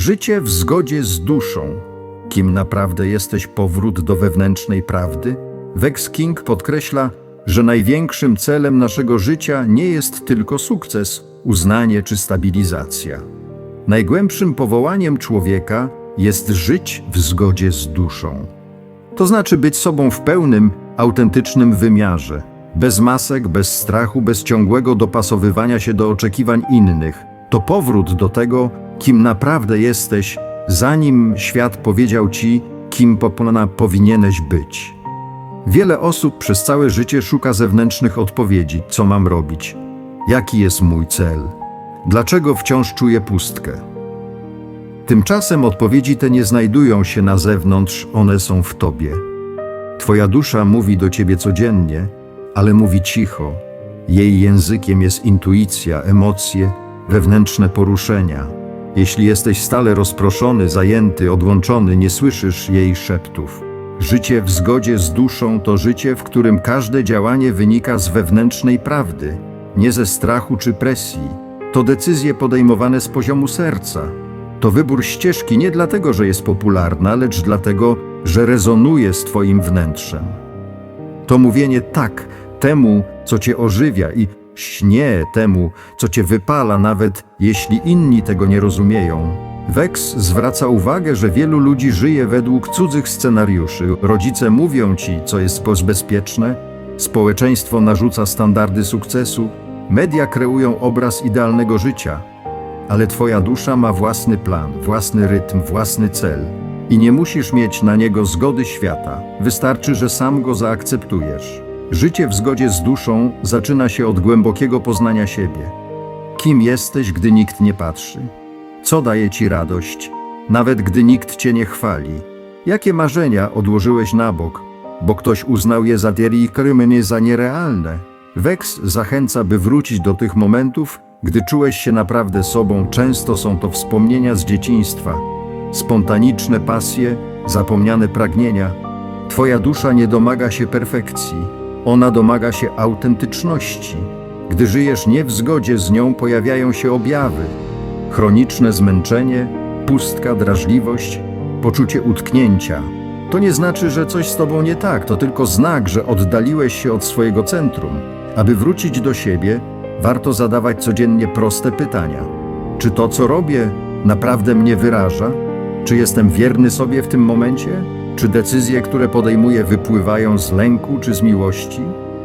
Życie w zgodzie z duszą. Kim naprawdę jesteś powrót do wewnętrznej prawdy? Vex King podkreśla, że największym celem naszego życia nie jest tylko sukces, uznanie czy stabilizacja. Najgłębszym powołaniem człowieka jest żyć w zgodzie z duszą. To znaczy być sobą w pełnym, autentycznym wymiarze, bez masek, bez strachu, bez ciągłego dopasowywania się do oczekiwań innych. To powrót do tego, kim naprawdę jesteś, zanim świat powiedział ci, kim popona powinieneś być. Wiele osób przez całe życie szuka zewnętrznych odpowiedzi, co mam robić, jaki jest mój cel, dlaczego wciąż czuję pustkę. Tymczasem odpowiedzi te nie znajdują się na zewnątrz, one są w tobie. Twoja dusza mówi do ciebie codziennie, ale mówi cicho. Jej językiem jest intuicja, emocje, wewnętrzne poruszenia. Jeśli jesteś stale rozproszony, zajęty, odłączony, nie słyszysz jej szeptów. Życie w zgodzie z duszą to życie, w którym każde działanie wynika z wewnętrznej prawdy, nie ze strachu czy presji. To decyzje podejmowane z poziomu serca. To wybór ścieżki nie dlatego, że jest popularna, lecz dlatego, że rezonuje z Twoim wnętrzem. To mówienie tak temu, co Cię ożywia i śnie temu, co Cię wypala, nawet jeśli inni tego nie rozumieją. Wex zwraca uwagę, że wielu ludzi żyje według cudzych scenariuszy. Rodzice mówią Ci, co jest bezpieczne, społeczeństwo narzuca standardy sukcesu, media kreują obraz idealnego życia, ale Twoja dusza ma własny plan, własny rytm, własny cel i nie musisz mieć na niego zgody świata. Wystarczy, że sam go zaakceptujesz. Życie w zgodzie z duszą zaczyna się od głębokiego poznania siebie. Kim jesteś, gdy nikt nie patrzy? Co daje ci radość, nawet gdy nikt cię nie chwali? Jakie marzenia odłożyłeś na bok, bo ktoś uznał je za krymeny za nierealne? Wex zachęca, by wrócić do tych momentów, gdy czułeś się naprawdę sobą. Często są to wspomnienia z dzieciństwa, spontaniczne pasje, zapomniane pragnienia. Twoja dusza nie domaga się perfekcji, ona domaga się autentyczności. Gdy żyjesz nie w zgodzie z nią, pojawiają się objawy. Chroniczne zmęczenie, pustka, drażliwość, poczucie utknięcia. To nie znaczy, że coś z tobą nie tak, to tylko znak, że oddaliłeś się od swojego centrum. Aby wrócić do siebie, warto zadawać codziennie proste pytania. Czy to, co robię, naprawdę mnie wyraża? Czy jestem wierny sobie w tym momencie? Czy decyzje, które podejmuję, wypływają z lęku czy z miłości?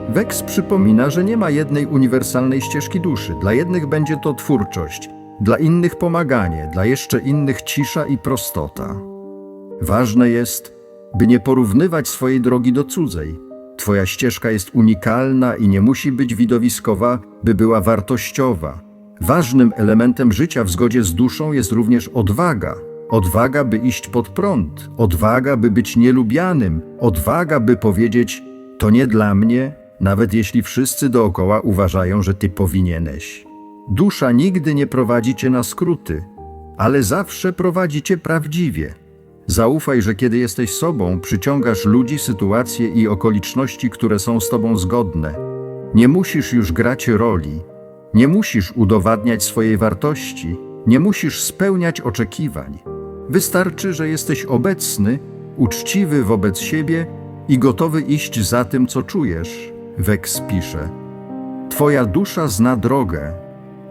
Wex przypomina, że nie ma jednej uniwersalnej ścieżki duszy. Dla jednych będzie to twórczość, dla innych pomaganie, dla jeszcze innych cisza i prostota. Ważne jest, by nie porównywać swojej drogi do cudzej. Twoja ścieżka jest unikalna i nie musi być widowiskowa, by była wartościowa. Ważnym elementem życia w zgodzie z duszą jest również odwaga. Odwaga, by iść pod prąd, odwaga, by być nielubianym, odwaga, by powiedzieć: To nie dla mnie, nawet jeśli wszyscy dookoła uważają, że ty powinieneś. Dusza nigdy nie prowadzi cię na skróty, ale zawsze prowadzi cię prawdziwie. Zaufaj, że kiedy jesteś sobą, przyciągasz ludzi, sytuacje i okoliczności, które są z tobą zgodne. Nie musisz już grać roli, nie musisz udowadniać swojej wartości, nie musisz spełniać oczekiwań. Wystarczy, że jesteś obecny, uczciwy wobec siebie i gotowy iść za tym, co czujesz. Wex pisze. Twoja dusza zna drogę,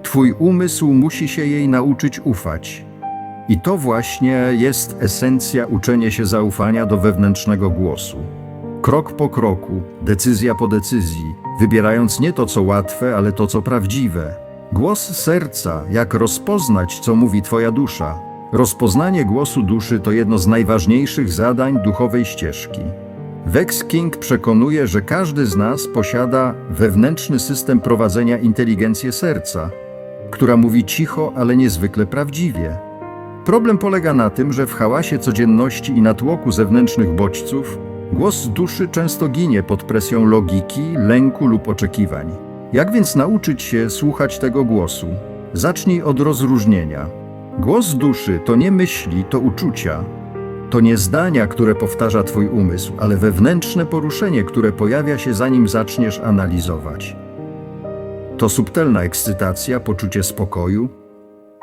Twój umysł musi się jej nauczyć ufać. I to właśnie jest esencja uczenia się zaufania do wewnętrznego głosu. Krok po kroku, decyzja po decyzji, wybierając nie to, co łatwe, ale to, co prawdziwe. Głos serca, jak rozpoznać, co mówi Twoja dusza. Rozpoznanie głosu duszy to jedno z najważniejszych zadań duchowej ścieżki. Vex King przekonuje, że każdy z nas posiada wewnętrzny system prowadzenia inteligencję serca, która mówi cicho, ale niezwykle prawdziwie. Problem polega na tym, że w hałasie codzienności i natłoku zewnętrznych bodźców głos duszy często ginie pod presją logiki, lęku lub oczekiwań. Jak więc nauczyć się słuchać tego głosu? Zacznij od rozróżnienia. Głos duszy to nie myśli, to uczucia. To nie zdania, które powtarza Twój umysł, ale wewnętrzne poruszenie, które pojawia się zanim zaczniesz analizować. To subtelna ekscytacja, poczucie spokoju,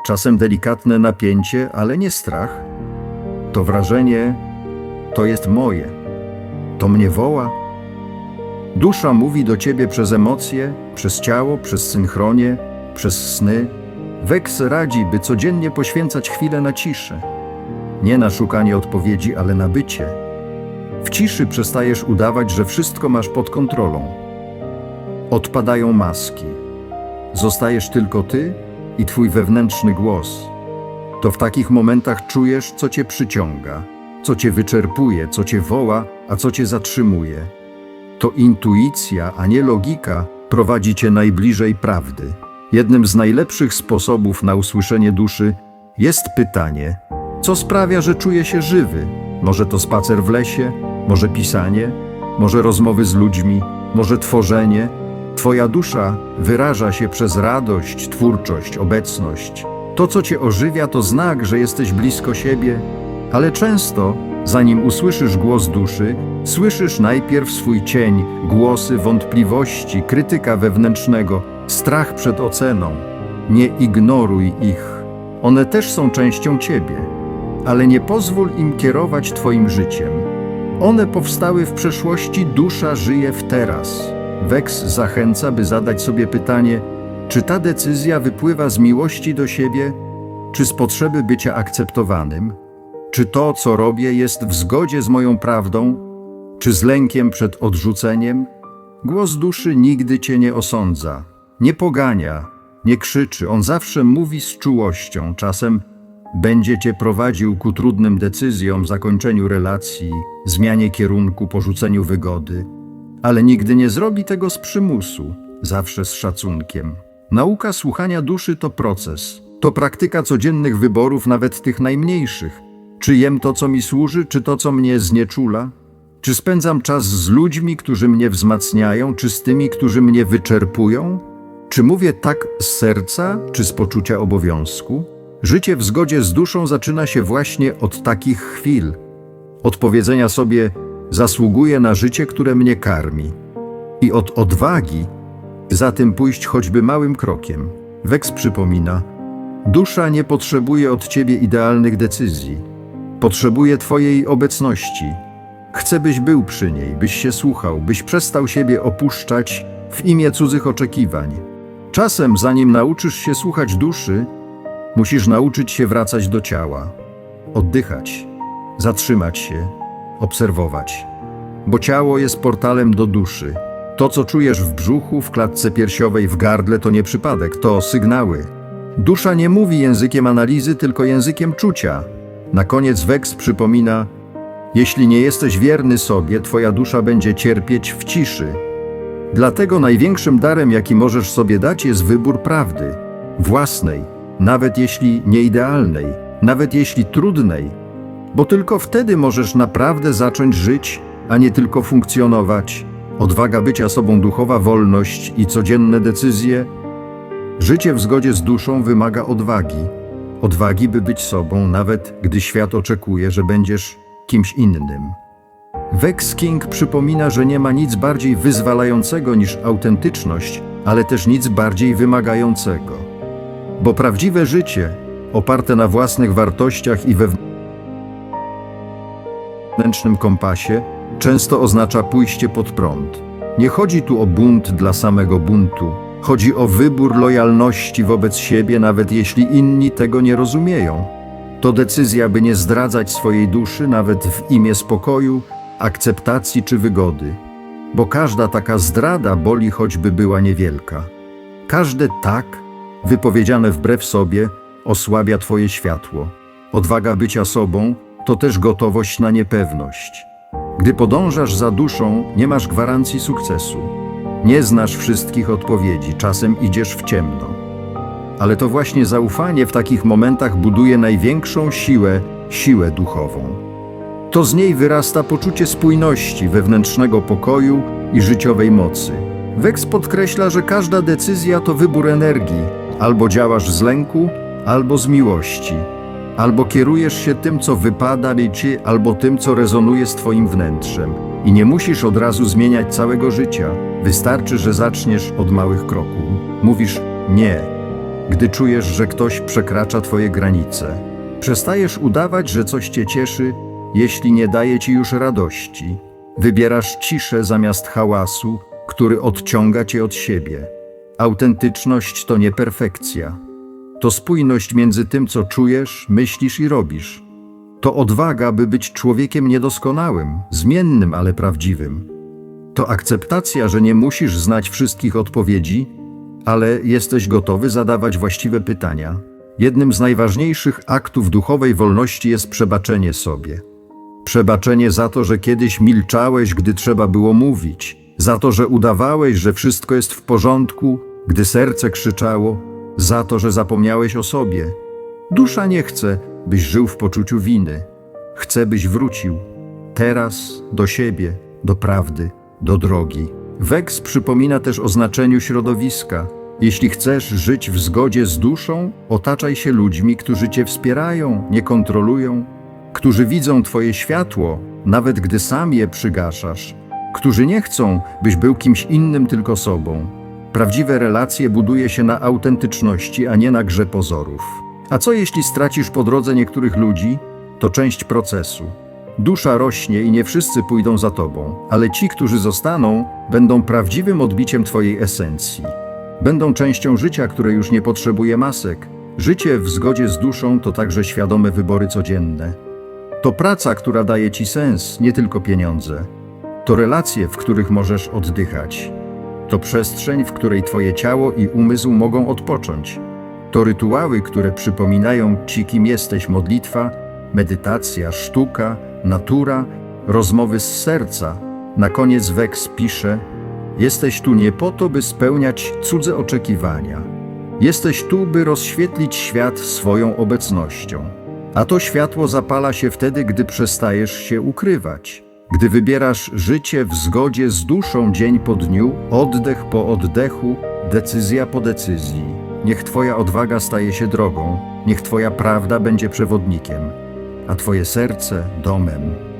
czasem delikatne napięcie, ale nie strach. To wrażenie to jest moje. To mnie woła. Dusza mówi do ciebie przez emocje, przez ciało, przez synchronię, przez sny. Weks radzi, by codziennie poświęcać chwilę na ciszę. Nie na szukanie odpowiedzi, ale na bycie. W ciszy przestajesz udawać, że wszystko masz pod kontrolą. Odpadają maski. Zostajesz tylko ty i twój wewnętrzny głos. To w takich momentach czujesz, co cię przyciąga, co cię wyczerpuje, co cię woła, a co cię zatrzymuje. To intuicja, a nie logika, prowadzi cię najbliżej prawdy. Jednym z najlepszych sposobów na usłyszenie duszy jest pytanie: co sprawia, że czuję się żywy? Może to spacer w lesie, może pisanie, może rozmowy z ludźmi, może tworzenie. Twoja dusza wyraża się przez radość, twórczość, obecność. To, co cię ożywia, to znak, że jesteś blisko siebie, ale często, zanim usłyszysz głos duszy, słyszysz najpierw swój cień, głosy wątpliwości, krytyka wewnętrznego, strach przed oceną. Nie ignoruj ich. One też są częścią ciebie, ale nie pozwól im kierować twoim życiem. One powstały w przeszłości, dusza żyje w teraz. Weks zachęca, by zadać sobie pytanie, czy ta decyzja wypływa z miłości do siebie, czy z potrzeby bycia akceptowanym? Czy to, co robię, jest w zgodzie z moją prawdą, czy z lękiem przed odrzuceniem? Głos duszy nigdy cię nie osądza, nie pogania, nie krzyczy. On zawsze mówi z czułością, czasem będzie cię prowadził ku trudnym decyzjom, zakończeniu relacji, zmianie kierunku, porzuceniu wygody, ale nigdy nie zrobi tego z przymusu, zawsze z szacunkiem. Nauka słuchania duszy to proces, to praktyka codziennych wyborów, nawet tych najmniejszych. Czy jem to, co mi służy, czy to, co mnie znieczula? Czy spędzam czas z ludźmi, którzy mnie wzmacniają, czy z tymi, którzy mnie wyczerpują? Czy mówię tak z serca, czy z poczucia obowiązku? Życie w zgodzie z duszą zaczyna się właśnie od takich chwil. Od powiedzenia sobie: Zasługuję na życie, które mnie karmi. I od odwagi za tym pójść choćby małym krokiem. Weks przypomina: Dusza nie potrzebuje od ciebie idealnych decyzji. Potrzebuje twojej obecności. Chcę, byś był przy niej, byś się słuchał, byś przestał siebie opuszczać w imię cudzych oczekiwań. Czasem, zanim nauczysz się słuchać duszy, musisz nauczyć się wracać do ciała, oddychać, zatrzymać się, obserwować. Bo ciało jest portalem do duszy. To, co czujesz w brzuchu, w klatce piersiowej, w gardle, to nie przypadek, to sygnały. Dusza nie mówi językiem analizy, tylko językiem czucia. Na koniec Weks przypomina: Jeśli nie jesteś wierny sobie, twoja dusza będzie cierpieć w ciszy. Dlatego największym darem, jaki możesz sobie dać, jest wybór prawdy, własnej, nawet jeśli nieidealnej, nawet jeśli trudnej, bo tylko wtedy możesz naprawdę zacząć żyć, a nie tylko funkcjonować. Odwaga bycia sobą duchowa, wolność i codzienne decyzje. Życie w zgodzie z duszą wymaga odwagi. Odwagi, by być sobą, nawet gdy świat oczekuje, że będziesz kimś innym. Vex King przypomina, że nie ma nic bardziej wyzwalającego niż autentyczność, ale też nic bardziej wymagającego. Bo prawdziwe życie, oparte na własnych wartościach i wewnętrznym kompasie, często oznacza pójście pod prąd. Nie chodzi tu o bunt dla samego buntu. Chodzi o wybór lojalności wobec siebie, nawet jeśli inni tego nie rozumieją. To decyzja, by nie zdradzać swojej duszy, nawet w imię spokoju, akceptacji czy wygody. Bo każda taka zdrada boli, choćby była niewielka. Każde tak, wypowiedziane wbrew sobie, osłabia Twoje światło. Odwaga bycia sobą to też gotowość na niepewność. Gdy podążasz za duszą, nie masz gwarancji sukcesu. Nie znasz wszystkich odpowiedzi, czasem idziesz w ciemno. Ale to właśnie zaufanie w takich momentach buduje największą siłę, siłę duchową. To z niej wyrasta poczucie spójności, wewnętrznego pokoju i życiowej mocy. Weks podkreśla, że każda decyzja to wybór energii. Albo działasz z lęku, albo z miłości. Albo kierujesz się tym, co wypada ci, albo tym, co rezonuje z Twoim wnętrzem. I nie musisz od razu zmieniać całego życia. Wystarczy, że zaczniesz od małych kroków. Mówisz nie, gdy czujesz, że ktoś przekracza twoje granice. Przestajesz udawać, że coś cię cieszy, jeśli nie daje ci już radości. Wybierasz ciszę zamiast hałasu, który odciąga cię od siebie. Autentyczność to nie perfekcja. To spójność między tym, co czujesz, myślisz i robisz. To odwaga, by być człowiekiem niedoskonałym, zmiennym, ale prawdziwym. To akceptacja, że nie musisz znać wszystkich odpowiedzi, ale jesteś gotowy zadawać właściwe pytania. Jednym z najważniejszych aktów duchowej wolności jest przebaczenie sobie. Przebaczenie za to, że kiedyś milczałeś, gdy trzeba było mówić, za to, że udawałeś, że wszystko jest w porządku, gdy serce krzyczało, za to, że zapomniałeś o sobie. Dusza nie chce, byś żył w poczuciu winy. Chce, byś wrócił. Teraz do siebie, do prawdy, do drogi. Weks przypomina też o znaczeniu środowiska. Jeśli chcesz żyć w zgodzie z duszą, otaczaj się ludźmi, którzy cię wspierają, nie kontrolują, którzy widzą twoje światło, nawet gdy sam je przygaszasz, którzy nie chcą, byś był kimś innym, tylko sobą. Prawdziwe relacje buduje się na autentyczności, a nie na grze pozorów. A co jeśli stracisz po drodze niektórych ludzi? To część procesu. Dusza rośnie i nie wszyscy pójdą za tobą, ale ci, którzy zostaną, będą prawdziwym odbiciem twojej esencji. Będą częścią życia, które już nie potrzebuje masek. Życie w zgodzie z duszą to także świadome wybory codzienne. To praca, która daje ci sens, nie tylko pieniądze. To relacje, w których możesz oddychać. To przestrzeń, w której twoje ciało i umysł mogą odpocząć. To rytuały, które przypominają ci, kim jesteś modlitwa, medytacja, sztuka, natura, rozmowy z serca. Na koniec Weks pisze: Jesteś tu nie po to, by spełniać cudze oczekiwania. Jesteś tu, by rozświetlić świat swoją obecnością. A to światło zapala się wtedy, gdy przestajesz się ukrywać. Gdy wybierasz życie w zgodzie z duszą dzień po dniu, oddech po oddechu, decyzja po decyzji. Niech Twoja odwaga staje się drogą, niech Twoja prawda będzie przewodnikiem, a Twoje serce domem.